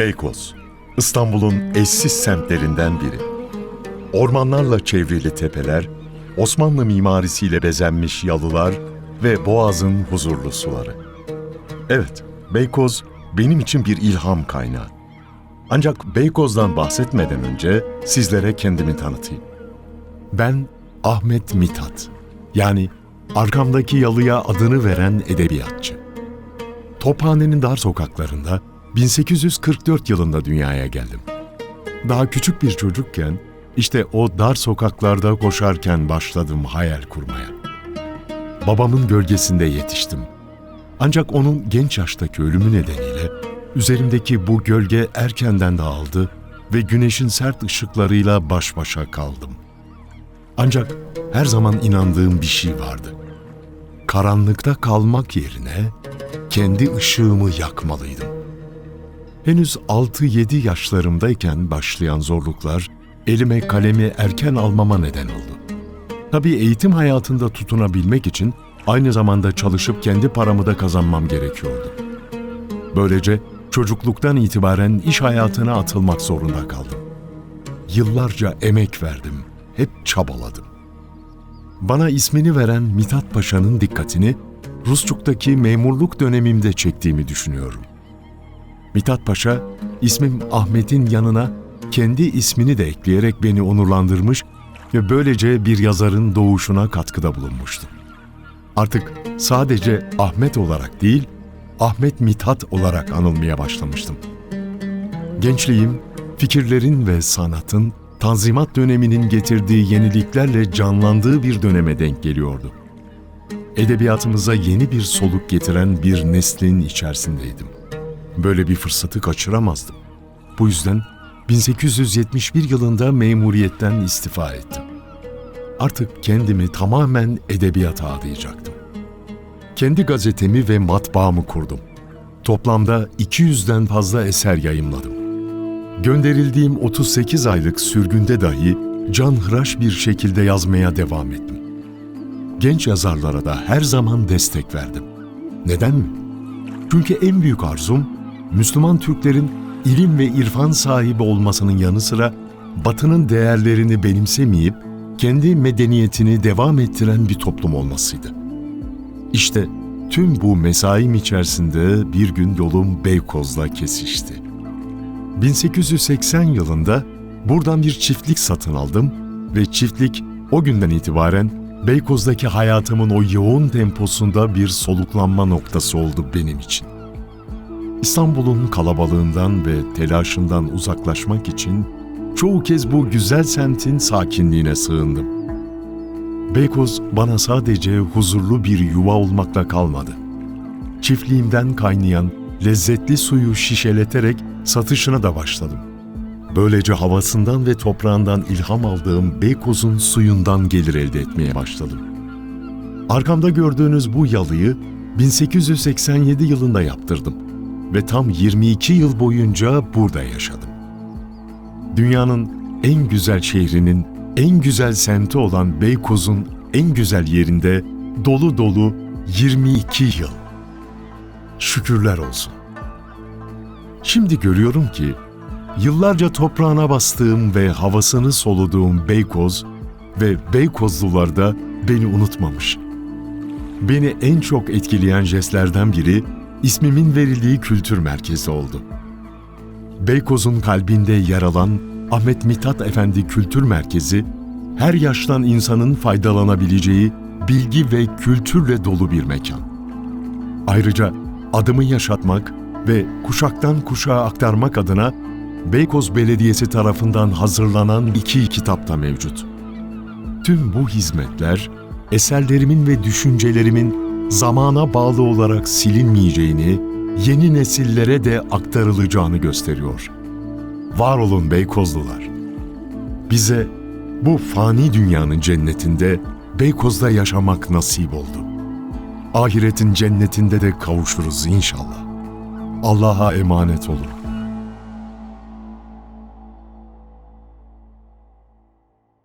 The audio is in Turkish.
Beykoz, İstanbul'un eşsiz semtlerinden biri. Ormanlarla çevrili tepeler, Osmanlı mimarisiyle bezenmiş yalılar ve Boğaz'ın huzurlu suları. Evet, Beykoz benim için bir ilham kaynağı. Ancak Beykoz'dan bahsetmeden önce sizlere kendimi tanıtayım. Ben Ahmet Mithat. Yani arkamdaki yalıya adını veren edebiyatçı. Tophane'nin dar sokaklarında 1844 yılında dünyaya geldim. Daha küçük bir çocukken işte o dar sokaklarda koşarken başladım hayal kurmaya. Babamın gölgesinde yetiştim. Ancak onun genç yaştaki ölümü nedeniyle üzerimdeki bu gölge erkenden dağıldı ve güneşin sert ışıklarıyla baş başa kaldım. Ancak her zaman inandığım bir şey vardı. Karanlıkta kalmak yerine kendi ışığımı yakmalıydım. Henüz 6-7 yaşlarımdayken başlayan zorluklar elime kalemi erken almama neden oldu. Tabii eğitim hayatında tutunabilmek için aynı zamanda çalışıp kendi paramı da kazanmam gerekiyordu. Böylece çocukluktan itibaren iş hayatına atılmak zorunda kaldım. Yıllarca emek verdim, hep çabaladım. Bana ismini veren Mithat Paşa'nın dikkatini Rusçuk'taki memurluk dönemimde çektiğimi düşünüyorum. Mithat Paşa, ismim Ahmet'in yanına kendi ismini de ekleyerek beni onurlandırmış ve böylece bir yazarın doğuşuna katkıda bulunmuştu. Artık sadece Ahmet olarak değil, Ahmet Mithat olarak anılmaya başlamıştım. Gençliğim, fikirlerin ve sanatın Tanzimat döneminin getirdiği yeniliklerle canlandığı bir döneme denk geliyordu. Edebiyatımıza yeni bir soluk getiren bir neslin içerisindeydim. Böyle bir fırsatı kaçıramazdım. Bu yüzden 1871 yılında memuriyetten istifa ettim. Artık kendimi tamamen edebiyata adayacaktım. Kendi gazetemi ve matbaamı kurdum. Toplamda 200'den fazla eser yayımladım. Gönderildiğim 38 aylık sürgünde dahi canhıraş bir şekilde yazmaya devam ettim. Genç yazarlara da her zaman destek verdim. Neden mi? Çünkü en büyük arzum Müslüman Türklerin ilim ve irfan sahibi olmasının yanı sıra Batı'nın değerlerini benimsemeyip kendi medeniyetini devam ettiren bir toplum olmasıydı. İşte tüm bu mesaim içerisinde bir gün yolum Beykoz'la kesişti. 1880 yılında buradan bir çiftlik satın aldım ve çiftlik o günden itibaren Beykoz'daki hayatımın o yoğun temposunda bir soluklanma noktası oldu benim için. İstanbul'un kalabalığından ve telaşından uzaklaşmak için çoğu kez bu güzel semtin sakinliğine sığındım. Beykoz bana sadece huzurlu bir yuva olmakla kalmadı. Çiftliğimden kaynayan lezzetli suyu şişeleterek satışına da başladım. Böylece havasından ve toprağından ilham aldığım Beykoz'un suyundan gelir elde etmeye başladım. Arkamda gördüğünüz bu yalıyı 1887 yılında yaptırdım ve tam 22 yıl boyunca burada yaşadım. Dünyanın en güzel şehrinin en güzel semti olan Beykoz'un en güzel yerinde dolu dolu 22 yıl. Şükürler olsun. Şimdi görüyorum ki yıllarca toprağına bastığım ve havasını soluduğum Beykoz ve Beykozlular da beni unutmamış. Beni en çok etkileyen jestlerden biri ismimin verildiği kültür merkezi oldu. Beykoz'un kalbinde yer alan Ahmet Mithat Efendi Kültür Merkezi, her yaştan insanın faydalanabileceği bilgi ve kültürle dolu bir mekan. Ayrıca adımı yaşatmak ve kuşaktan kuşağa aktarmak adına Beykoz Belediyesi tarafından hazırlanan iki kitap da mevcut. Tüm bu hizmetler, eserlerimin ve düşüncelerimin zamana bağlı olarak silinmeyeceğini, yeni nesillere de aktarılacağını gösteriyor. Var olun Beykozlular. Bize bu fani dünyanın cennetinde Beykoz'da yaşamak nasip oldu. Ahiretin cennetinde de kavuşuruz inşallah. Allah'a emanet olun.